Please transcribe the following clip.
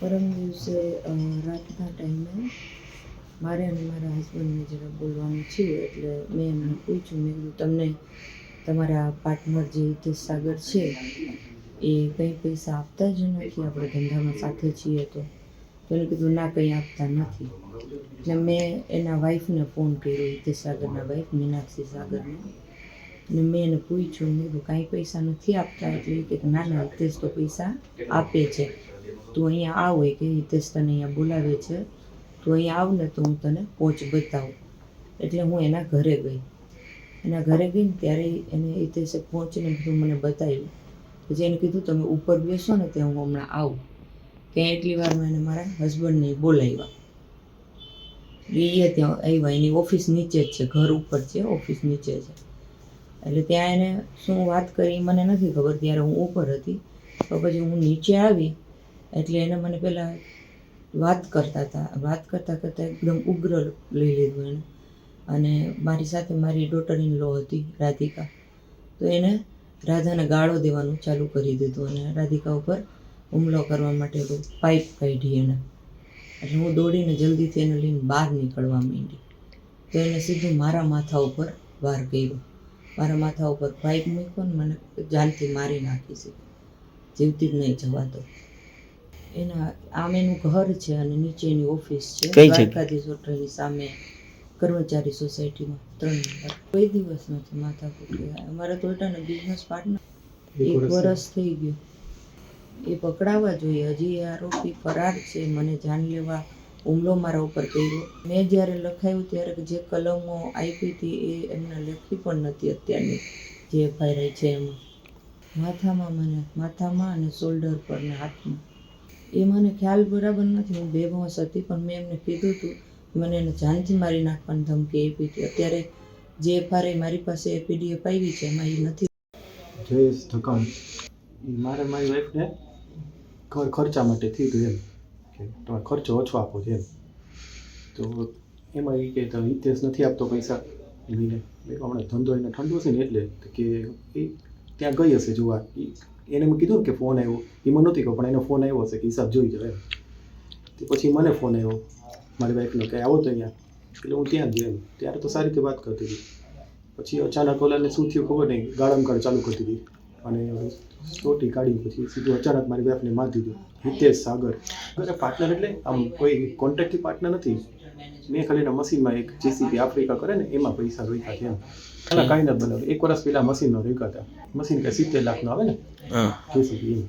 પરમ દિવસે રાતના ટાઈમે મારે અને મારા હસબન્ડને જરા બોલવાનું છે, એટલે મેં એમને પૂછ્યું, મેં કીધું, તમને તમારા પાર્ટનર જે હિતેશ સાગર છે, એ કંઈ પૈસા આપતા જ નથી? આપણે ધંધામાં સાથે છીએ તો? એને કીધું, ના, કંઈ આપતા નથી. એટલે મેં એના વાઈફને ફોન કર્યો, હિતેશ સાગરના વાઈફ મીનાક્ષી સાગરને. અને મેં એને પૂછ્યું, મેં કીધું, કાંઈ પૈસા નથી આપતા? એટલે કે ના ના, હિતેશ તો પૈસા આપે છે. તું અહીંયા આવ, એ કે હિતેશ તને અહીંયા બોલાવે છે? તું અહીંયા આવ ને તો હું તને પહોંચ બતાવું. એટલે હું એના ઘરે ગઈ. એના ઘરે ગઈને ત્યારે એને હિતેશે પહોંચીને બધું મને બતાવ્યું. પછી એને કીધું, તમે ઉપર બેસો ને ત્યાં હું હમણાં આવું. ત્યાં એટલી વારમાં એને મારા હસબન્ડને બોલાવ્યા. એ ત્યાં આવ્યા. એની ઓફિસ નીચે જ છે. ઘર ઉપર છે. ઓફિસ નીચે છે. એટલે ત્યાં એને શું વાત કરી મને નથી ખબર. ત્યારે હું ઉપર હતી. તો પછી હું નીચે આવી એટલે એને મને પહેલાં વાત કરતા હતા. વાત કરતાં કરતાં એકદમ ઉગ્ર લઈ લીધું એને. અને મારી સાથે મારી ડોટર ઇન લો હતી, રાધિકા. તો એને રાધાને ગાળો દેવાનું ચાલુ કરી દીધું અને રાધિકા ઉપર હુમલો કરવા માટે પાઇપ કાઢી એને. એટલે હું દોડીને જલ્દીથી એને લઈને બહાર નીકળવા માંડી. તો એને સીધું મારા માથા ઉપર વાર કર્યો. મારા માથા ઉપર પાઇપ મૂક્યો ને મને જાનથી મારી નાખી છે. જીવતી જ નહીં જવાતો. એના આમેનું ઘર છે અને નીચેની ઓફિસ છે. કઈ? દ્વારકાધીશ હોટલની સામે કર્મચારી સોસાયટીમાં ત્રણ નંબર. કોઈ દિવસ નથી માથા ફૂટ્યા અમારા તો ને બિઝનેસ પાર્ટનર એક વર્ષ થઈ ગયું. એ પકડાવા જોઈએ. હજી એ આરોપી ફરાર છે. મને જાન લેવા હુમલો મારા ઉપર કર્યો. મેં જ્યારે લખાયું ત્યારે જે કલમો આપી હતી એ એમને લખી પણ નથી અત્યારની જે એફઆઈઆર છે એમાં. માથામાં મને માથામાં અને શોલ્ડર પર ને હાથમાં. એ મને ખ્યાલ બરાબર નથી. હું બેહોશ હતી, પણ મેં એમને કીધું હતું મને એને જાનથી મારી નાખવાની ધમકી આપી હતી. અત્યારે જે એફઆરઆઈ મારી પાસે એપીડીએફ આવી છે, એમાં એ નથી. જયેશ ધકામ મારે મારી વાઈફને ઘર ખર્ચા માટે થયું એમ કે તમારે ખર્ચો ઓછો આપો છે એમ. તો એમાં એ કે હિતેશ નથી આપતો પૈસા. લઈને હમણાં ધંધો એને ઠંડો છે ને એટલે કે એ ત્યાં ગઈ હશે જોવા. ઈ- એને મેં કીધું કે ફોન આવ્યો. એ મને નહોતી કહો પણ એનો ફોન આવ્યો હશે, કે હિસાબ જોઈ જાવ એમ. પછી મને ફોન આવ્યો. મારી વાઈફનો કે, આવો તો અહીંયા. એટલે હું ત્યાં જ એમ. ત્યારે તો સારી રીતે વાત કરતી હતી. પછી અચાનક ઓલાને શું થયું ખબર નહીં, ગાળમ ગાળ ચાલુ કરતી હતી અને ચોટી કાઢી પછી સીધું અચાનક મારી વાઈફને મારી દીધું. હિતેશ સાગર. અરે પાર્ટનર એટલે આમ કોઈ કોન્ટ્રાક્ટથી પાર્ટનર નથી? મેં ખાલી એના મશીનમાં એક જેસીબી આફ્રિકા કરે ને એમાં પૈસા રોક્યા છે એમ એના કાંઈ નથી બનાવ્યું. એક વર્ષ પહેલાં મશીનનો રોક્યા હતા. મશીન કાંઈ સિત્તેર લાખનો આવે ને જેસીબી એમ